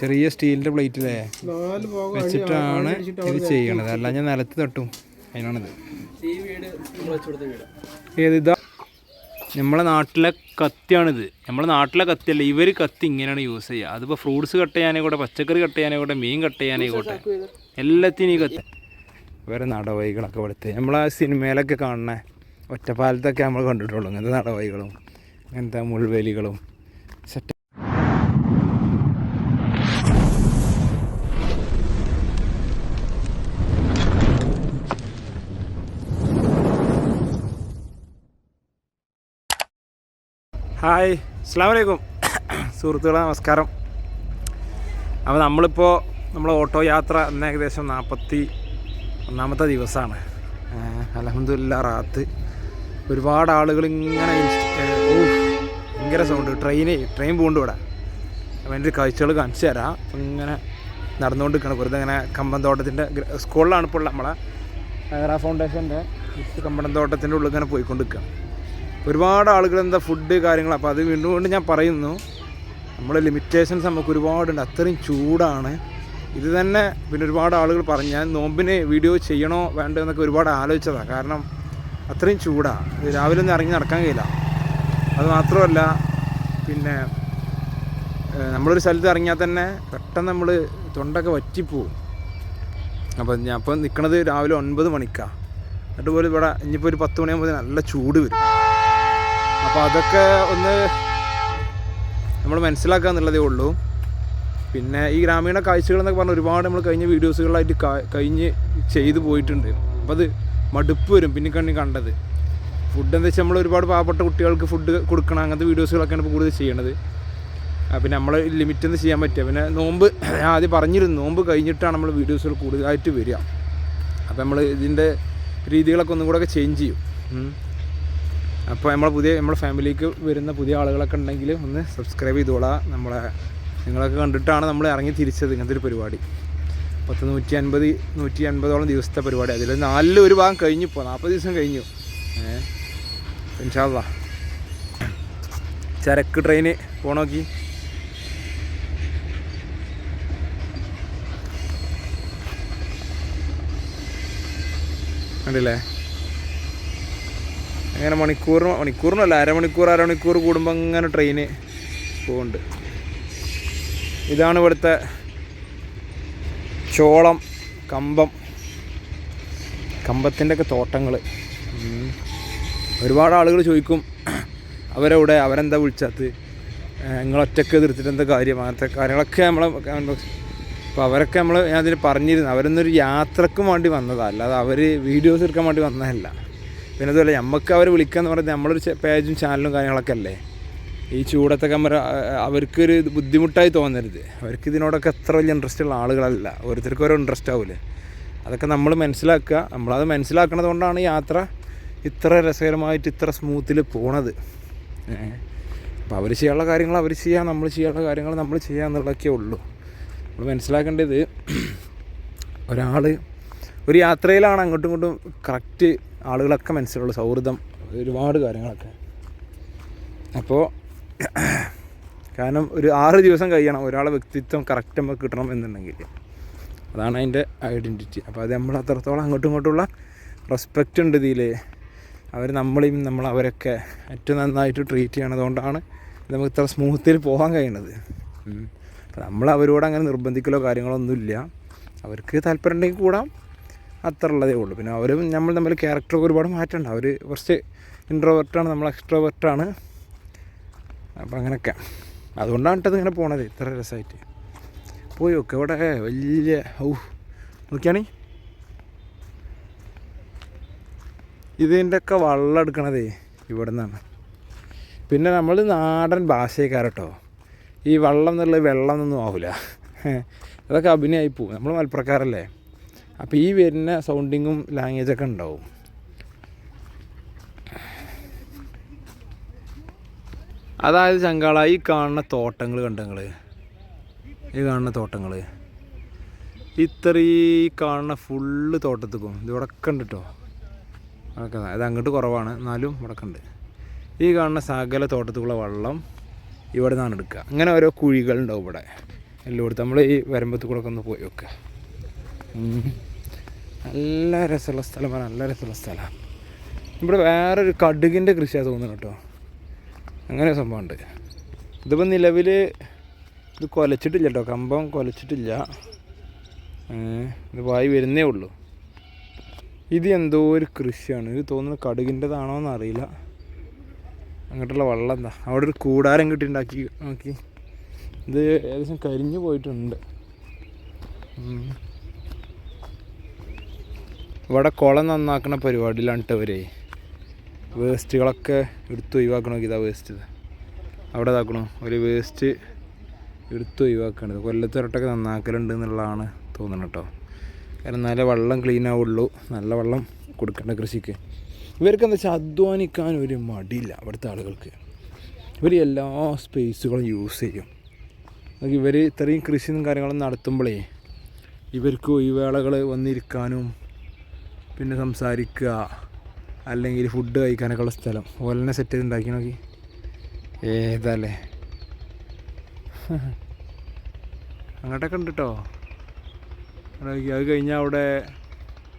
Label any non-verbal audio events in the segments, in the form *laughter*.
ചെറിയ സ്റ്റീലിന്റെ പ്ലേറ്റിലേ നാല് ഭാഗം വെച്ചിട്ടാണ് ഇത് ചെയ്യണത്. അല്ല ഞാൻ നിലത്ത് തട്ടും അതിനാണിത്. നമ്മൾ ഏത് ഇതാ? നമ്മളെ നാട്ടിലെ കത്തിയാണിത്. നമ്മളെ നാട്ടിലെ കത്തിയല്ല ഇവർ കത്തി ഇങ്ങനെയാണ് യൂസ് ചെയ്യുക അതിപ്പോൾ ഫ്രൂട്ട്സ് കട്ട് ചെയ്യാനായിക്കോട്ടെ പച്ചക്കറി കട്ട് ചെയ്യാനായിക്കോട്ടെ മീൻ കട്ട് ചെയ്യാനായിക്കോട്ടെ. എല്ലാത്തിനും ഈ കത്തി. വേറെ നടവഴികളൊക്കെ ഇവിടുത്തെ നമ്മളെ സിനിമയിലൊക്കെ കാണുന്ന ഒറ്റപ്പാലത്തൊക്കെ നമ്മൾ കണ്ടിട്ടുള്ളൂ. ഇങ്ങനത്തെ നടവഴികളും ഇങ്ങനത്തെ മുൾവേലികളും സെറ്റ് ഹായ് അസ്സാം വലൈക്കും സുഹൃത്തുക്കളെ നമസ്കാരം. അപ്പോൾ നമ്മളിപ്പോൾ നമ്മൾ ഓട്ടോ യാത്ര ഇന്ന് ഏകദേശം നാൽപ്പത്തി ഒന്നാമത്തെ ദിവസമാണ് അലഹമില്ല റാത്ത്. ഒരുപാട് ആളുകൾ ഇങ്ങനെ ഭയങ്കര സൗണ്ട് ട്രെയിന് ട്രെയിൻ പോകുന്നുണ്ട് ഇവിടെ. എന്റെ കാഴ്ചകൾ കാണിച്ചു തരാം. അപ്പം ഇങ്ങനെ നടന്നുകൊണ്ട് നിൽക്കണം വെറുതെ ഇങ്ങനെ കമ്പന്തോട്ടത്തിന്റെ സ്കൂളിലാണ് ഇപ്പോൾ നമ്മളെ. ഫൗണ്ടേഷന്റെ ഫൗണ്ടേഷന്റെ കമ്പന്തോട്ടത്തിന്റെ ഉള്ളിൽ ഇങ്ങനെ പോയിക്കൊണ്ട് നിൽക്കുകയാണ് ഒരുപാട് ആളുകൾ എന്താ ഫുഡ് കാര്യങ്ങൾ അപ്പോൾ അത് വീണ്ടും കൊണ്ട് ഞാൻ പറയുന്നു. നമ്മുടെ ലിമിറ്റേഷൻസ് നമുക്ക് ഒരുപാടുണ്ട്. അത്രയും ചൂടാണ്. ഇത് തന്നെ പിന്നെ ഒരുപാട് ആളുകൾ പറഞ്ഞു. ഞാൻ നോമ്പിന് വീഡിയോ ചെയ്യണോ വേണ്ടോ എന്നൊക്കെ ഒരുപാട് ആലോചിച്ചതാണ് കാരണം അത്രയും ചൂടാണ് രാവിലെ ഒന്നും ഇറങ്ങി നടക്കാൻ കഴിയില്ല. അത് മാത്രമല്ല പിന്നെ നമ്മളൊരു സ്ഥലത്ത് ഇറങ്ങിയാൽ തന്നെ പെട്ടെന്ന് നമ്മൾ തൊണ്ടൊക്കെ വറ്റിപ്പോവും. അപ്പോൾ ഞാൻ ഇപ്പോൾ നിൽക്കണത് രാവിലെ ഒൻപത് മണിക്കാണ് എന്നിട്ട് പോലും ഇവിടെ ഇനിയിപ്പോൾ ഒരു പത്ത് മണിയാകുമ്പോൾ നല്ല ചൂട് വരും. അപ്പോൾ അതൊക്കെ ഒന്ന് നമ്മൾ മനസ്സിലാക്കുക എന്നുള്ളതേ ഉള്ളൂ. പിന്നെ ഈ ഗ്രാമീണ കാഴ്ചകൾ എന്നൊക്കെ പറഞ്ഞാൽ ഒരുപാട് നമ്മൾ കഴിഞ്ഞ വീഡിയോസുകളായിട്ട് കഴിഞ്ഞ് ചെയ്തു പോയിട്ടുണ്ട്. അപ്പോൾ അത് മടുപ്പ് വരും. പിന്നെ കണ്ണി കണ്ടത്. ഫുഡ് എന്താ വെച്ചാൽ നമ്മൾ ഒരുപാട് പാവപ്പെട്ട കുട്ടികൾക്ക് ഫുഡ് കൊടുക്കണം അങ്ങനത്തെ വീഡിയോസുകളൊക്കെയാണ് ഇപ്പോൾ കൂടുതൽ ചെയ്യണത്. പിന്നെ നമ്മൾ ലിമിറ്റ് ഒന്നും ചെയ്യാൻ പറ്റുക പിന്നെ നോമ്പ് ആദ്യം പറഞ്ഞിരുന്നു നോമ്പ് കഴിഞ്ഞിട്ടാണ് നമ്മൾ വീഡിയോസുകൾ കൂടുതലായിട്ട് വരിക. അപ്പോൾ നമ്മൾ ഇതിന്റെ രീതികളൊക്കെ ഒന്നും കൂടെ ഒക്കെ ചേഞ്ച് ചെയ്യും. അപ്പോൾ നമ്മളെ പുതിയ നമ്മുടെ ഫാമിലിക്ക് വരുന്ന പുതിയ ആളുകളൊക്കെ ഉണ്ടെങ്കിൽ ഒന്ന് സബ്സ്ക്രൈബ് ചെയ്തോളാം. നമ്മളെ നിങ്ങളൊക്കെ കണ്ടിട്ടാണ് നമ്മൾ ഇറങ്ങി തിരിച്ചത് ഇങ്ങനത്തെ ഒരു പരിപാടി. പത്ത് നൂറ്റി അൻപത് നൂറ്റി അൻപതോളം ദിവസത്തെ പരിപാടി. അതിൽ നാലിൽ ഒരു ഭാഗം കഴിഞ്ഞു ഇപ്പോൾ. നാൽപ്പത് ദിവസം കഴിഞ്ഞു. ഏഹ് ചരക്ക് ട്രെയിന് പോണോക്കി? കണ്ടില്ലേ? അങ്ങനെ മണിക്കൂറിന് മണിക്കൂറിനല്ല അരമണിക്കൂർ അരമണിക്കൂർ കൂടുമ്പോൾ അങ്ങനെ ട്രെയിന് പോകുന്നുണ്ട് ഇതാണ് ഇവിടുത്തെ ചോളം കമ്പം. കമ്പത്തിന്റെ ഒക്കെ തോട്ടങ്ങൾ ഒരുപാട് ആളുകൾ ചോദിക്കും അവരെവിടെ അവരെന്താ വിളിച്ചത് നിങ്ങളൊറ്റക്ക് എതിർത്തിട്ട് എന്താ കാര്യം? അങ്ങനത്തെ കാര്യങ്ങളൊക്കെ നമ്മളെ അപ്പോൾ അവരൊക്കെ നമ്മൾ ഞാൻ പറഞ്ഞിരുന്നു. അവരൊന്നൊരു യാത്രക്കും വേണ്ടി വന്നതാണ് അല്ലാതെ അവർ വീഡിയോസ് എടുക്കാൻ വേണ്ടി വന്നതല്ല. പിന്നെ അതുപോലെ നമുക്ക് അവരെ വിളിക്കാന്ന് പറയുന്നത് നമ്മളൊരു പേജും ചാനലും കാര്യങ്ങളൊക്കെ അല്ലേ? ഈ ചൂടത്തെ കമര അവർക്കൊരു ബുദ്ധിമുട്ടായി തോന്നരുത്. അവർക്ക് ഇതിനോടൊക്കെ അത്ര വലിയ ഇൻട്രസ്റ്റ് ഉള്ള ആളുകളല്ല. ഓരോരുത്തർക്കും ഓരോ ഇൻട്രസ്റ്റ് ആവില്ലേ അതൊക്കെ നമ്മൾ മനസ്സിലാക്കുക. നമ്മളത് മനസ്സിലാക്കണത് കൊണ്ടാണ് യാത്ര ഇത്ര രസകരമായിട്ട് ഇത്ര സ്മൂത്തിൽ പോണത്. അപ്പോൾ അവർ ചെയ്യാനുള്ള കാര്യങ്ങൾ അവർ ചെയ്യുക നമ്മൾ ചെയ്യാനുള്ള കാര്യങ്ങൾ നമ്മൾ ചെയ്യുക എന്നുള്ളതൊക്കെ ഉള്ളൂ. നമ്മൾ മനസ്സിലാക്കേണ്ടത് ഒരാൾ ഒരു യാത്രയിലാണ് അങ്ങോട്ടും ഇങ്ങോട്ടും കറക്റ്റ് ആളുകളൊക്കെ മനസ്സിലുള്ള സൗഹൃദം ഒരുപാട് കാര്യങ്ങളൊക്കെ. അപ്പോൾ കാരണം ഒരു ആറ് ദിവസം കഴിയണം ഒരാളെ വ്യക്തിത്വം കറക്റ്റ് നമുക്ക് കിട്ടണം എന്നുണ്ടെങ്കിൽ. അതാണ് അതിന്റെ ഐഡന്റിറ്റി അപ്പോൾ അത് നമ്മൾ അത്രത്തോളം അങ്ങോട്ടും ഇങ്ങോട്ടുമുള്ള റെസ്പെക്റ്റ് ഉണ്ട് ഇതിൽ അവർ നമ്മളെയും നമ്മൾ അവരൊക്കെ ഏറ്റവും നന്നായിട്ട് ട്രീറ്റ് ചെയ്യണതുകൊണ്ടാണ് നമുക്ക് ഇത്ര സ്മൂത്തിൽ പോകാൻ കഴിയണത് അപ്പോൾ നമ്മൾ അവരോട് അങ്ങനെ നിർബന്ധിക്കലോ കാര്യങ്ങളോ ഒന്നുമില്ല. അവർക്ക് താല്പര്യം ഉണ്ടെങ്കിൽ കൂടാം. അത്ര ഉള്ളതേ ഉള്ളൂ. പിന്നെ അവരും നമ്മൾ തമ്മിൽ ക്യാരക്ടർ ഒരുപാട് മാറ്റമുണ്ട്. അവർ കുറച്ച് ഇൻട്രോവേർട്ടാണ് നമ്മൾ എക്സ്ട്രോവേർട്ടാണ് അപ്പം അങ്ങനെയൊക്കെ അതുകൊണ്ടാണ് ഇങ്ങനെ പോണത്. ഇത്ര രസമായിട്ട് പോയി ഒക്കെ ഇവിടെ. വലിയ ഔ നോക്കിയാണി. ഇതിന്റെയൊക്കെ വെള്ളം എടുക്കണതേ ഇവിടെ നിന്നാണ് പിന്നെ നമ്മൾ നാടൻ ഭാഷക്കാരട്ടോ ഈ വെള്ളം എന്നുള്ളത് വെള്ളം എന്നൊന്നും ആവില്ല അതൊക്കെ അഭിനയമായി പോകും നമ്മൾ മലപ്പുറക്കാരല്ലേ? അപ്പോൾ ഈ വരുന്ന സൗണ്ടിങ്ങും ലാംഗ്വേജൊക്കെ ഉണ്ടാവും. അതായത് ചങ്കാള ഈ കാണുന്ന തോട്ടങ്ങൾ കണ്ടങ്ങൾ ഈ കാണുന്ന തോട്ടങ്ങൾ ഇത്ര ഈ കാണുന്ന ഫുള്ള് തോട്ടത്തിക്കും. ഇത് ഇവിടെയൊക്കെ ഉണ്ട് കേട്ടോ അതൊക്കെ അത് അങ്ങോട്ട് കുറവാണ്. എന്നാലും ഉടക്കുണ്ട് ഈ കാണുന്ന സകല തോട്ടത്തിലുള്ള വെള്ളം ഇവിടെ നിന്നാണ് എടുക്കുക. അങ്ങനെ ഓരോ കുഴികളുണ്ടാവും ഇവിടെ. എല്ലായിടത്തും നമ്മൾ ഈ വരമ്പത്ത് കൂടെ ഒക്കെ ഒന്ന് പോയി നോക്കുക ഉം. നല്ല രസമുള്ള സ്ഥലമാണ് നല്ല രസമുള്ള സ്ഥലമാണ് ഇവിടെ വേറൊരു കടുകിന്റെ കൃഷിയാണ് തോന്നുന്നു കേട്ടോ. അങ്ങനെ സംഭവമുണ്ട്. ഇതിപ്പോൾ നിലവിൽ ഇത് കൊലച്ചിട്ടില്ല കേട്ടോ. കമ്പം കൊലച്ചിട്ടില്ല. ഇത് വായി വരുന്നേ ഉള്ളൂ. ഇത് എന്തോ ഒരു കൃഷിയാണ്. ഇത് തോന്നുന്നു കടുകിന്റെതാണോ എന്നറിയില്ല അങ്ങോട്ടുള്ള വെള്ളം എന്താ? അവിടെ ഒരു കൂടാരം കിട്ടി ഉണ്ടാക്കി നോക്കി. ഇത് ഏകദേശം കരിഞ്ഞു പോയിട്ടുണ്ട്. ഇവിടെ കുളം നന്നാക്കുന്ന പരിപാടിയിലാണ് കേട്ടോ ഇവരെ. വേസ്റ്റുകളൊക്കെ എടുത്ത് ഒഴിവാക്കണോ ഇതാ വേസ്റ്റ്? അവിടെ ഇതാക്കണോ? ഒരു വേസ്റ്റ് എടുത്ത് ഒഴിവാക്കണത്. കൊല്ലത്തിരട്ടൊക്കെ നന്നാക്കലുണ്ട് എന്നുള്ളതാണ് തോന്നുന്നത് കേട്ടോ കാരണം നല്ല വെള്ളം ക്ലീൻ ആവുള്ളൂ. നല്ല വെള്ളം കൊടുക്കേണ്ട കൃഷിക്ക്. ഇവർക്ക് എന്താ വെച്ചാൽ അധ്വാനിക്കാൻ ഒരു മടിയില്ല അവിടുത്തെ ആളുകൾക്ക്. ഇവർ എല്ലാ സ്പേസുകളും യൂസ് ചെയ്യും. ഇവർ ഇത്രയും കൃഷിയും കാര്യങ്ങളും നടത്തുമ്പോഴേ ഇവർക്ക് ഒഴിവേളകൾ വന്നിരിക്കാനും പിന്നെ സംസാരിക്കുക. അല്ലെങ്കിൽ ഫുഡ് കഴിക്കാനൊക്കെ ഉള്ള സ്ഥലം. ഓലെന്നെ സെറ്റ് ചെയ്ത് ഉണ്ടാക്കി നോക്കി. ഏതല്ലേ? *laughs* അങ്ങോട്ടൊക്കെ ഉണ്ട് കേട്ടോ അത് കഴിഞ്ഞാൽ അവിടെ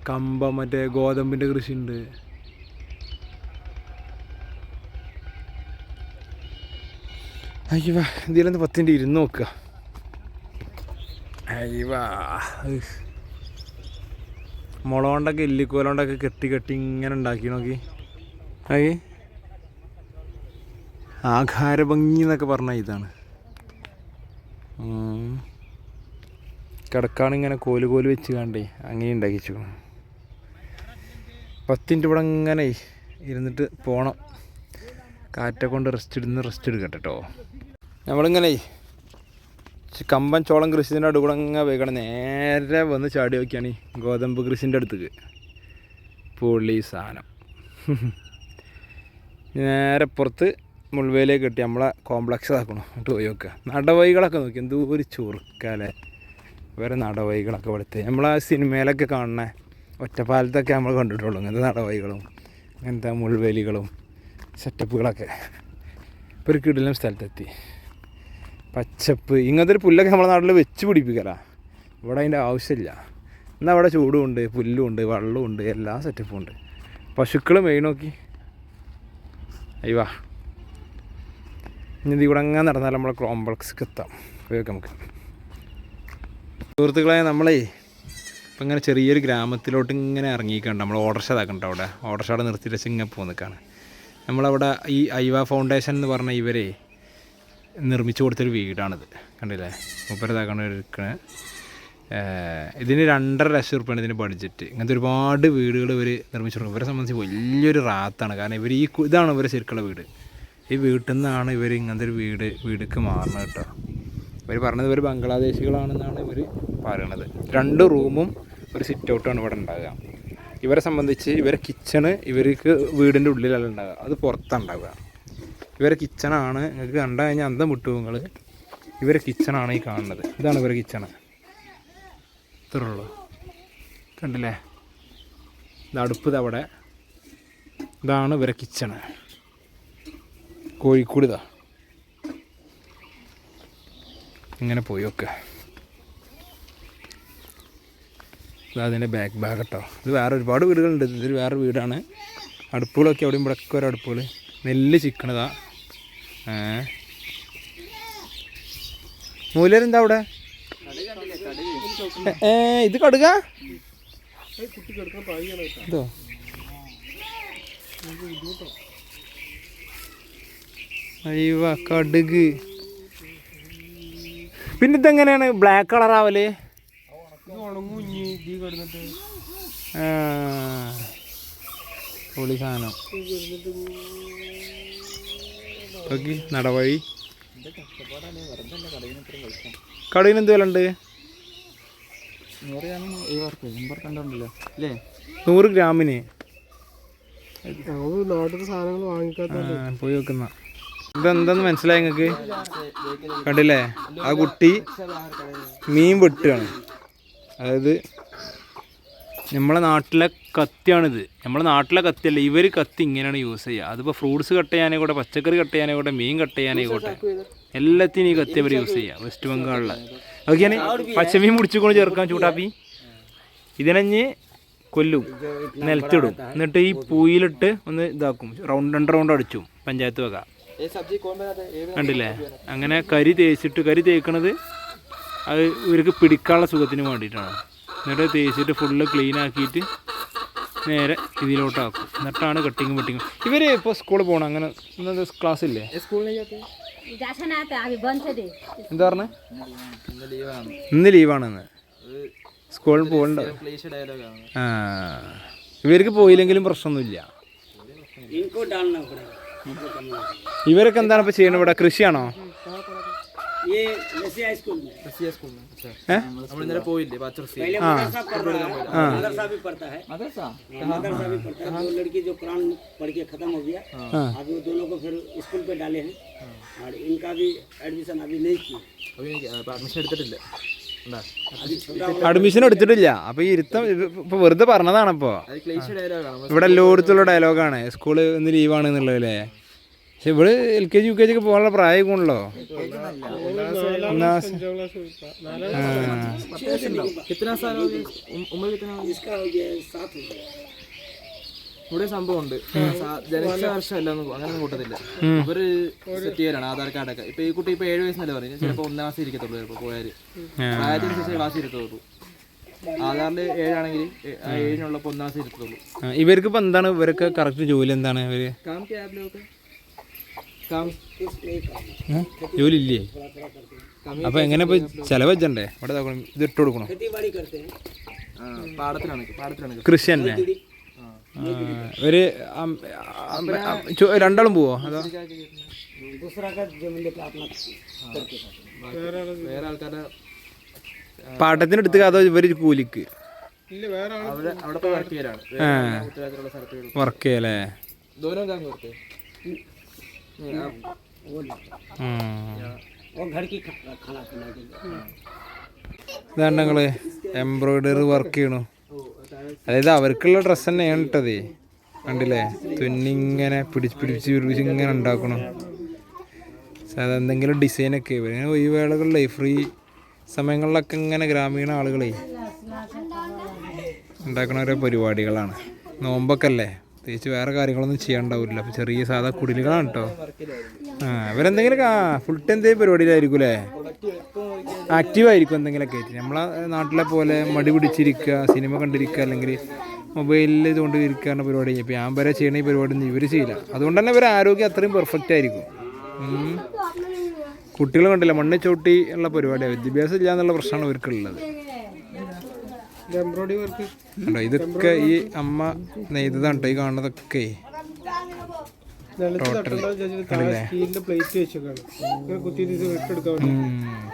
കമ്പം മറ്റേ ഗോതമ്പിന്റെ കൃഷി ഉണ്ട് അയ്യവാ ഇതിലൊന്ന് പത്തിന്റെ ഇരുന്ന് നോക്കുക. അയ്യവാ ഉഫ്. മുള കൊണ്ടൊക്കെ എല്ലിക്കോല കൊണ്ടൊക്കെ കെട്ടി കെട്ടി ഇങ്ങനെ ഉണ്ടാക്കി നോക്കി. അയ്യേ ആഘാരഭംഗി എന്നൊക്കെ പറഞ്ഞ ഇതാണ്. കിടക്കാണ് കിടക്കാണിങ്ങനെ കോൽ കോൽ വെച്ച് കണ്ടേ അങ്ങനെ ഉണ്ടാക്കിച്ചു പത്തിന്റെ ഇവിടെ ഇങ്ങനെ ഇരുന്നിട്ട് പോണം. കാറ്റ കൊണ്ട് റെസ്റ്റ് ഇടുന്ന റെസ്റ്റ് എടുക്കട്ടെ കേട്ടോ നമ്മളിങ്ങനെ കമ്പൻ ചോളം കൃഷിന്റെ അടുത്ത് കൂടെ അങ്ങനെ പോയിക്കണം. നേരെ വന്ന് ചാടി നോക്കിയാണ് ഈ ഗോതമ്പ് കൃഷിന്റെ അടുത്തേക്ക്. പൊള്ളി സാധനം. നേരെ പുറത്ത് മുൾവേലേക്ക് കെട്ടി നമ്മളെ കോംപ്ലക്സ് ആക്കണം എന്നിട്ട് പോയി നോക്കുക നടവൈകളൊക്കെ നോക്കി. എന്തോ ഒരു ചുറുക്കാലെ വേറെ നടവൈകളൊക്കെ ഇവിടുത്തെ. നമ്മളെ സിനിമയിലൊക്കെ കാണുന്ന ഒറ്റപ്പാലത്തൊക്കെ നമ്മൾ കണ്ടിട്ടുള്ളൂ. ഇങ്ങനത്തെ നടവൈകളും ഇങ്ങനത്തെ മുൾവേലികളും സെറ്റപ്പുകളൊക്കെ ഇപ്പോൾ ഒരു കിടിലം സ്ഥലത്തെത്തി. പച്ചപ്പ്. ഇങ്ങനത്തെ ഒരു പുല്ലൊക്കെ നമ്മുടെ നാട്ടിൽ വെച്ച് പിടിപ്പിക്കല. ഇവിടെ അതിന്റെ ആവശ്യമില്ല. എന്നാൽ അവിടെ ചൂടുമുണ്ട് പുല്ലുമുണ്ട് വെള്ളമുണ്ട് എല്ലാ സെറ്റപ്പും ഉണ്ട്. പശുക്കൾ മെയിൻ നോക്കി. അയ്യവാ ഇനി ഇവിടെ അങ്ങനെ നടന്നാൽ നമ്മളെ കോംപ്ലക്സ്ക്ക് എത്താം. ഉപയോഗിക്കാം നമുക്ക്. സുഹൃത്തുക്കളെ നമ്മളേ ഇപ്പം ഇങ്ങനെ ചെറിയൊരു ഗ്രാമത്തിലോട്ട് ഇങ്ങനെ ഇറങ്ങിക്കണ്ട നമ്മൾ ഓട്ടർഷ ഇതാക്കണ്ട അവിടെ. ഓട്ടർഷ അവിടെ നിർത്തിയിട്ട് ഇങ്ങനെ പോകുന്നേക്കാണ് നമ്മളവിടെ ഈ ഐവ ഫൗണ്ടേഷൻ എന്ന് പറഞ്ഞ ഇവരെ നിർമ്മിച്ചു കൊടുത്തൊരു വീടാണിത്. കണ്ടില്ലേ? മുപ്പരതാക്കണ ഇരിക്കണേ ഇതിന് രണ്ടര ലക്ഷം റുപ്യാണ് ഇതിന്റെ ബഡ്ജറ്റ്. ഇങ്ങനത്തെ ഒരുപാട് വീടുകൾ ഇവർ നിർമ്മിച്ചു കൊടുക്കും. ഇവരെ സംബന്ധിച്ച് വലിയൊരു റാത്താണ്. കാരണം ഇവർ ഈ ഇതാണ് ഇവരെ ശരിക്കുള്ള വീട്. ഈ വീട്ടിൽ നിന്നാണ് ഇവർ ഇങ്ങനത്തെ ഒരു വീട് വീടിക്ക് മാറുന്നത് കേട്ടോ. ഇവർ പറഞ്ഞത് ഇവർ ബംഗ്ലാദേശികളാണെന്നാണ് ഇവർ പറയണത്. രണ്ട് റൂമും ഒരു സിറ്റ് ഔട്ടാണ് ഇവിടെ ഉണ്ടാകുക ഇവരെ സംബന്ധിച്ച് ഇവരെ കിച്ചണ് ഇവർക്ക് വീടിന്റെ ഉള്ളിലല്ല ഉണ്ടാകുക അത് പുറത്താണ് ഉണ്ടാവുക. ഇവരെ കിച്ചണാണ്. നിങ്ങൾക്ക് കണ്ടു കഴിഞ്ഞാൽ അന്തം വിട്ടു നിങ്ങൾ ഇവരെ കിച്ചണാണ് ഈ കാണുന്നത്. ഇതാണ് ഇവരെ കിച്ചണ്. ഇത്രേ ഉള്ളൂ. കണ്ടില്ലേ? ഇത് അടുപ്പ് അവിടെ. ഇതാണ് ഇവരെ കിച്ചണ്. കോഴിക്കോട് ഇതാ ഇങ്ങനെ പോയി ഒക്കെ. അതിന്റെ ബാക്ക് ബാഗ് കേട്ടോ. ഇത് വേറെ ഒരുപാട് വീടുകളുണ്ട്. ഇതിൽ വേറെ വീടാണ്. അടുപ്പുകളൊക്കെ അവിടെയും ഇവിടെയൊക്കെ ഓരോ അടുപ്പുകൾ നെല്ല് ചിക്കണതാ. മൂലരെന്താ അവിടെ? ഇത് കടുക? കടുക്. പിന്നെ ഇതെങ്ങനെയാണ്? ബ്ലാക്ക് കളർ ആവൽ? പൊളി സാധനം. നോക്കി നടവഴി. കടയിൽ എന്ത് വില ഉണ്ട്? നൂറ് ഗ്രാമിന്. പോയി വെക്കുന്ന. ഇതെന്താന്ന് മനസ്സിലായി നിങ്ങക്ക് കണ്ടില്ലേ? ആ കുട്ടി മീൻ വെട്ടുകയാണ്. അതായത് നമ്മളെ നാട്ടിലെ കത്തിയാണിത്. നമ്മളെ നാട്ടിലെ കത്തിയല്ല ഇവർ കത്തി ഇങ്ങനെയാണ് യൂസ് ചെയ്യുക. അതിപ്പോൾ ഫ്രൂട്ട്സ് കട്ട് ചെയ്യാനായിക്കോട്ടെ പച്ചക്കറി കട്ട് ചെയ്യാനായിക്കോട്ടെ മീൻ കട്ട് ചെയ്യാനായിക്കോട്ടെ എല്ലാത്തിനും ഈ കത്തി അവർ യൂസ് ചെയ്യുക. വെസ്റ്റ് ബംഗാളിലെ ഓക്കെയാണ് പച്ചമീൻ മുടിച്ചുകൊണ്ട് ചേർക്കാൻ ചൂടാപ്പി ഇതിനഞ്ഞ് കൊല്ലും നിലത്തിടും. എന്നിട്ട് ഈ പൂയിലിട്ട് ഒന്ന് ഇതാക്കും. റൗണ്ട് രണ്ട് റൗണ്ട് അടിച്ചു പഞ്ചായത്ത് വക. കണ്ടില്ലേ? അങ്ങനെ കരി തേച്ചിട്ട് കരി തേക്കണത് അത് ഇവർക്ക് പിടിക്കാനുള്ള സുഖത്തിന് വേണ്ടിയിട്ടാണ്. എന്നിട്ട് തേച്ചിട്ട് ഫുള്ള് ക്ലീൻ ആക്കിയിട്ട് നേരെ ഇതിലോട്ടാക്കും. എന്നിട്ടാണ് കട്ടിങ്ങും വെട്ടിങ്ങും ഇവർ ഇപ്പോൾ സ്കൂളിൽ പോകണം അങ്ങനെ ഇന്നത്തെ ക്ലാസ് ഇല്ലേ? എന്താ പറഞ്ഞത് ഇന്ന് ലീവാണെന്ന് സ്കൂളിൽ പോകണ്ട. ആ. ഇവർക്ക് പോയില്ലെങ്കിലും പ്രശ്നമൊന്നുമില്ല. ഇവരൊക്കെ എന്താണ് ഇപ്പൊ ചെയ്യണം ഇവിടെ? കൃഷിയാണോ? റസിയ സ്കൂൾ अच्छा ഏ? നമ്മൾ ഇന്നലെ പോയില്ലേ പാച്ചർസി ആ मदरसा भी पढ़ता है മദർസാ मदरसा भी पढ़ता है दो लड़की जो कुरान पढ़ के खत्म हो गया हाँ। अभी वो दोनों को फिर स्कूल पे डाले हैं और इनका भी एडमिशन अभी नहीं किए അപ്പൊ എനിക്ക് അഡ്മിഷൻ എടുത്തിട്ടില്ല ഉണ്ടാ अभी छोटा അഡ്മിഷൻ എടുത്തിട്ടില്ല അപ്പോൾ ഈ ഇരുത്തം ഇപ്പോൾ വെറുതെ പറഞ്ഞതാണ് ഇപ്പോൾ അത് ക്ലീശ ഡയലോഗാണ് ഇവിടെ എല്ലായിടത്തുള്ള ഡയലോഗാണ് സ്കൂള് ഇന്ന് ലീവാണ് എന്നുള്ളതല്ലേ പക്ഷെ ഇവിടെ L K G U K G ഒക്കെ പോകാനുള്ള പ്രായം കൊണ്ടല്ലോ ഇവിടെ സംഭവമുണ്ട്. ജനിച്ച വർഷമല്ല അങ്ങനെ കൂട്ടത്തില്ല. ഇവർ സെറ്റ് ചെയ്യാനാണ് ആധാർ കാർഡൊക്കെ ഇപ്പൊ ഈ കുട്ടി ഇപ്പൊ ഏഴ് വയസ്സല്ലേ പറഞ്ഞു? ചിലപ്പോ ഒന്നാം ക്ലാസ്സിൽ ഇരിക്കത്തുള്ളൂ ചിലപ്പോ പോയാൽ. പ്രായത്തിന് ശേഷം ക്ലാസ് ഇരുത്തുള്ളൂ ആധാറിൽ ഏഴാണെങ്കിൽ ഏഴിനുള്ളപ്പോ ഒന്നാം ക്ലാസ്സിൽ ഇരുത്തുള്ളൂ ഇവർക്ക് ഇപ്പൊ എന്താണ്? ഇവർക്ക് കറക്റ്റ് ജോലി എന്താണ് ഇവർ? ജോലി ഇല്ലേ അപ്പൊ എങ്ങനെ ഇപ്പൊ ചെലവെച്ചണ്ടേ ഇവിടെ ഇത് ഇട്ട് കൊടുക്കണോ? കൃഷി തന്നെ. ഒരു രണ്ടാളും പോവോ? അതോ? പാട്ടത്തിന് എടുത്തുക അതോ ഇവർ കൂലിക്ക്? വർക്ക് ചെയ്യലേ ഇതാണ് ഞങ്ങൾ എംബ്രോയിഡറി വർക്ക് ചെയ്യണു. അതായത് അവർക്കുള്ള ഡ്രസ്സ് തന്നെയാണ് ഇട്ടത്. കണ്ടില്ലേ? തുന്നിങ്ങനെ പിടിച്ച് പിടിച്ച് പിടിച്ച് ഇങ്ങനെ ഉണ്ടാക്കണം. സാധാ എന്തെങ്കിലും ഡിസൈനൊക്കെ ഈ ഒഴിവേളകളിലെ ഫ്രീ സമയങ്ങളിലൊക്കെ ഇങ്ങനെ ഗ്രാമീണ ആളുകളെ ഉണ്ടാക്കുന്ന ഓരോ പരിപാടികളാണ്. നോമ്പൊക്കെ അല്ലേ? പ്രത്യേകിച്ച് വേറെ കാര്യങ്ങളൊന്നും ചെയ്യാണ്ടാവില്ല. അപ്പോൾ ചെറിയ സാധാ കുടിലുകളാണ് കേട്ടോ ആ ഇവരെന്തെങ്കിലും ഫുൾ ടൈം എന്തെങ്കിലും പരിപാടിയിലായിരിക്കും അല്ലേ ആക്റ്റീവ് ആയിരിക്കും എന്തെങ്കിലുമൊക്കെ ആയിട്ട്. നമ്മളെ നാട്ടിലെ പോലെ മടി പിടിച്ചിരിക്കുക സിനിമ കണ്ടിരിക്കുക അല്ലെങ്കിൽ മൊബൈലിൽ ഇതുകൊണ്ട് ഇരിക്കാനുള്ള പരിപാടി. ഇപ്പോൾ ഞാൻ വരെ ചെയ്യണ ഈ പരിപാടി ഒന്നും ഇവർ ചെയ്യില്ല. അതുകൊണ്ട് തന്നെ ഇവരെ ആരോഗ്യം അത്രയും പെർഫെക്റ്റ് ആയിരിക്കും. കുട്ടികൾ കണ്ടില്ല മണ്ണ് ചവിട്ടി ഉള്ള പരിപാടിയാണ് വിദ്യാഭ്യാസം ഇല്ല എന്നുള്ള പ്രശ്നമാണ് ഇവർക്കുള്ളത്. കണ്ടോ ഇതൊക്കെ ഈ അമ്മ നെയ്തതാണ് കേട്ടോ ഈ കാണുന്നതൊക്കെ.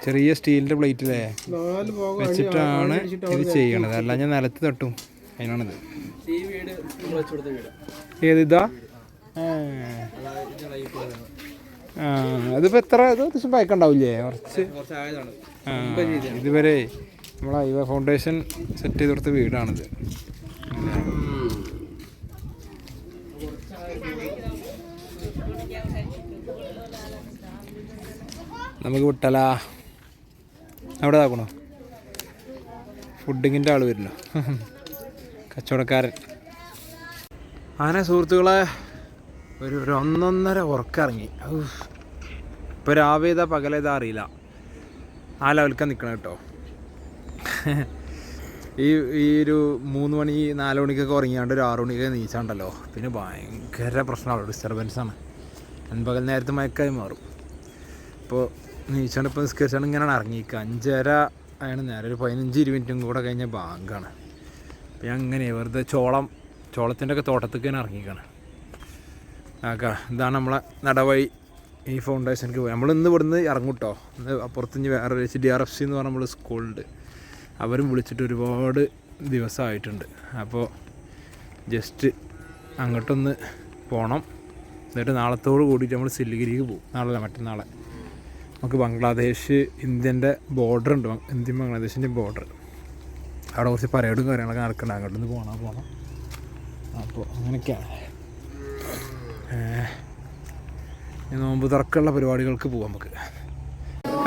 ചെറിയ സ്റ്റീലിന്റെ പ്ലേറ്റ് അല്ലേ വെച്ചിട്ടാണ് ഇത് ചെയ്യണത്. അല്ല ഞാൻ നിലത്ത് തട്ടും. അതിനാണിത്. ഈ വീട് നമ്മൾ വെച്ചു കൊടുത്ത ഏത് ഇതാ? ആ. അതിപ്പോ എത്ര? ഇത് അത്യാവശ്യം പയക്കുണ്ടാവില്ലേ കുറച്ച്. ഇതുവരെ നമ്മളെ ഐവ ഫൗണ്ടേഷൻ സെറ്റ് ചെയ്ത് കൊടുത്ത വീടാണിത്. നമുക്ക് വിട്ടല. അവിടെ ഇതാക്കണോ? ഫുഡിങ്ങിന്റെ ആൾ വരുന്നു. കച്ചവടക്കാരൻ. അങ്ങനെ സുഹൃത്തുക്കളെ ഒരു ഒരു ഒന്നൊന്നര ഉറക്കിറങ്ങി. ഇപ്പോൾ രാവിലെ പകലേതാ അറിയില്ല. ആ ലെവൽക്കാണ് നിൽക്കണം കേട്ടോ. *laughs* ഈ ഈ ഒരു മൂന്ന് മണി നാല് മണിക്കൊക്കെ ഉറങ്ങിയാണ്ട് ഒരു ആറു മണിക്കൊക്കെ നീച്ചാണ്ടല്ലോ പിന്നെ ഭയങ്കര പ്രശ്നമാണ്. ഡിസ്റ്റർബൻസാണ് അൻപകൽ നേരത്തെ മയക്കായി മാറും. ഇപ്പോൾ നീച്ചാണ്ട് ഇപ്പോൾ നിസ്കരിച്ചാണ് ഇങ്ങനെ ഇറങ്ങിക്കുക അഞ്ചര ആണ്. നേരെ ഒരു പതിനഞ്ച് ഇരുപത് മിനിറ്റും കൂടെ കഴിഞ്ഞാൽ ബാങ്കാണ് അപ്പം ഞാൻ അങ്ങനെ വെറുതെ ചോളം ചോളത്തിന്റെ ഒക്കെ തോട്ടത്തേക്ക് തന്നെ ഇറങ്ങിക്കാണ് ആക്കാ ഇതാണ് നമ്മളെ നടവഴി ഈ ഫൗണ്ടേഷനിലേക്ക് പോയി. നമ്മൾ ഇന്ന് ഇവിടുന്ന് ഇറങ്ങൂട്ടോ അപ്പുറത്ത് ഇനി വേറെ H D R F C എന്ന് പറഞ്ഞ നമ്മൾ സ്കൂളുണ്ട് അവരും വിളിച്ചിട്ട് ഒരുപാട് ദിവസമായിട്ടുണ്ട്. അപ്പോൾ ജസ്റ്റ് അങ്ങോട്ടൊന്ന് പോകണം എന്നിട്ട് നാളത്തോട് കൂടിയിട്ട് നമ്മൾ സില്ലിഗിരിക്ക് പോകും നാളല്ല മറ്റന്നാളെ. നമുക്ക് ബംഗ്ലാദേശ് ഇന്ത്യന്റെ ബോർഡർ ഉണ്ട്. ഇന്ത്യൻ ബംഗ്ലാദേശിന്റെ ബോർഡർ അവിടെ കുറച്ച് പരേഡും കാര്യങ്ങളൊക്കെ നടക്കുന്നുണ്ട് അങ്ങോട്ടൊന്ന് പോകണം പോകണം അപ്പോൾ അങ്ങനെയൊക്കെയാണ്. നോമ്പ് തുറക്കുള്ള പരിപാടികൾക്ക് പോവാം നമുക്ക്.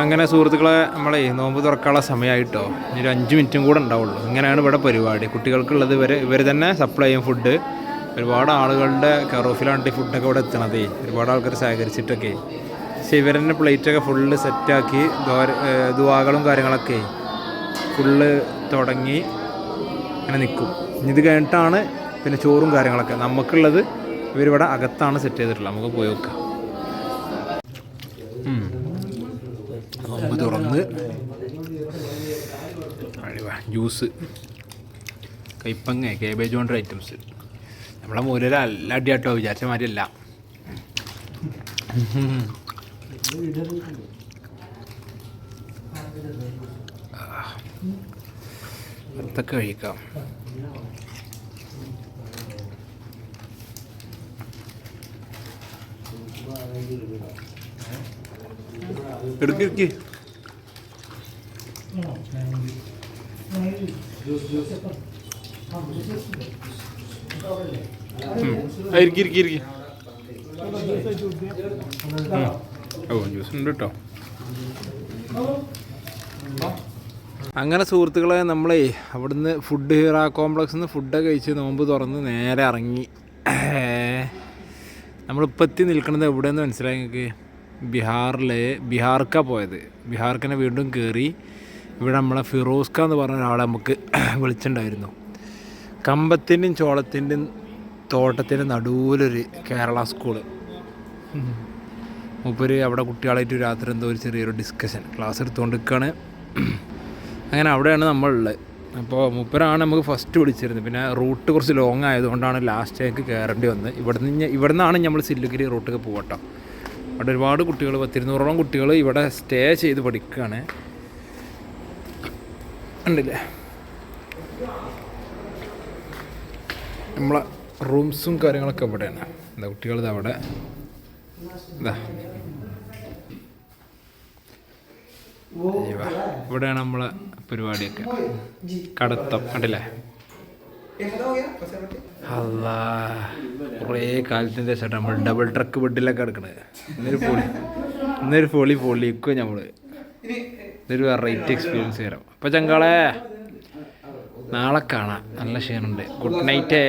അങ്ങനെ സുഹൃത്തുക്കളെ നമ്മളെ നോമ്പ് തുറക്കാനുള്ള സമയമായിട്ടോ ഇനി ഒരു അഞ്ച് മിനിറ്റും കൂടെ ഉണ്ടാവുള്ളൂ. ഇങ്ങനെയാണ് ഇവിടെ പരിപാടി. കുട്ടികൾക്കുള്ളത് ഇവർ ഇവർ തന്നെ സപ്ലൈ ചെയ്യും ഫുഡ് ഒരുപാട് ആളുകളുടെ കറോഫിലാണ് ഈ ഫുഡൊക്കെ ഇവിടെ എത്തണതേ. ഒരുപാട് ആൾക്കാർ സഹകരിച്ചിട്ടൊക്കെ പക്ഷെ ഇവർ തന്നെ പ്ലേറ്റൊക്കെ ഫുള്ള് സെറ്റാക്കി ദുവാകളും കാര്യങ്ങളൊക്കെ ഫുള്ള് തുടങ്ങി അങ്ങനെ നിൽക്കും. ഇത് കഴിഞ്ഞിട്ടാണ് പിന്നെ ചോറും കാര്യങ്ങളൊക്കെ. നമുക്കുള്ളത് ഇവരിവിടെ അകത്താണ് സെറ്റ് ചെയ്തിട്ടുള്ളത്. നമുക്ക് പോയി നോക്കാം. നോമ്പ് തുറന്ന്. ജ്യൂസ്. കൈപ്പങ്ങ കേബേജ് കൊണ്ട ഐറ്റംസ് നമ്മളെ മൂലര അല്ല അടിയാട്ടോ വിചാരിച്ച മാതിരിയല്ല. അതൊക്കെ കഴിക്കാം. എടുക്ക് എടുക്ക്. ഇരിക്കി ഇരിക്കി ഇരിക്കി. ഓ ജ്യൂസ് ഉണ്ട് കേട്ടോ അങ്ങനെ സുഹൃത്തുക്കളെ നമ്മളേ അവിടുന്ന് ഫുഡ് ഹീറ കോംപ്ലക്സിൽ നിന്ന് ഫുഡൊക്കെ കഴിച്ച് നോമ്പ് തുറന്ന് നേരെ ഇറങ്ങി. നമ്മളിപ്പോൾ എത്തി നിൽക്കുന്നത് എവിടെയെന്ന് മനസ്സിലായി നിങ്ങൾക്ക്? ബീഹാറിലെ ബീഹാർക്കാണ് പോയത്. ബീഹാർക്കനെ വീണ്ടും കയറി ഇവിടെ നമ്മളെ ഫിറോസ്ക എന്ന് പറഞ്ഞ ഒരാളെ നമുക്ക് *clears throat* വിളിച്ചിട്ടുണ്ടായിരുന്നു കമ്പത്തിന്റെയും ചോളത്തിന്റെയും തോട്ടത്തിന്റെ നടുവിലൊരു കേരള സ്കൂൾ മൂപ്പര് അവിടെ കുട്ടികളായിട്ട് രാത്രി എന്തോ ഒരു ചെറിയൊരു ഡിസ്കഷൻ ക്ലാസ് എടുത്തുകൊണ്ടിരിക്കുകയാണ് അങ്ങനെ അവിടെയാണ് നമ്മളുള്ളത്. അപ്പോൾ മുപ്പരാണ് നമുക്ക് ഫസ്റ്റ് വിളിച്ചിരുന്നത്. പിന്നെ റൂട്ട് കുറച്ച് ലോങ് ആയതുകൊണ്ടാണ് ലാസ്റ്റ് ഞങ്ങൾക്ക് കയറേണ്ടി വന്നത്. ഇവിടെ നിന്ന് ഇവിടെ നിന്നാണ് നമ്മൾ സില്ലുഗിരി റൂട്ടൊക്കെ പോകട്ടോ അവിടെ ഒരുപാട് കുട്ടികൾ പത്തിരുന്നൂറോളം കുട്ടികൾ ഇവിടെ സ്റ്റേ ചെയ്ത് പഠിക്കുകയാണ്. ഉണ്ടല്ലേ നമ്മളെ റൂംസും കാര്യങ്ങളൊക്കെ ഇവിടെയാണ്. എന്താ കുട്ടികളിത് അവിടെ. ഇവിടെയാണ് നമ്മളെ പരിപാടിയൊക്കെ. കടത്തം. കണ്ടില്ലേ? അല്ലാ കുറേ കാലത്തിന്റെ ശേഷം നമ്മൾ ഡബിൾ ട്രക്ക് ബെഡിലൊക്കെ കിടക്കണത് ഇന്നൊരു പൊളി ഇന്നൊരു പൊളി പൊളിക്കും നമ്മൾ ഇതൊരു വെറൈറ്റി എക്സ്പീരിയൻസ് തരാം. അപ്പൊ ചങ്കാളെ നാളെ കാണാം. നല്ല ക്ഷീണുണ്ട് ഗുഡ് നൈറ്റേ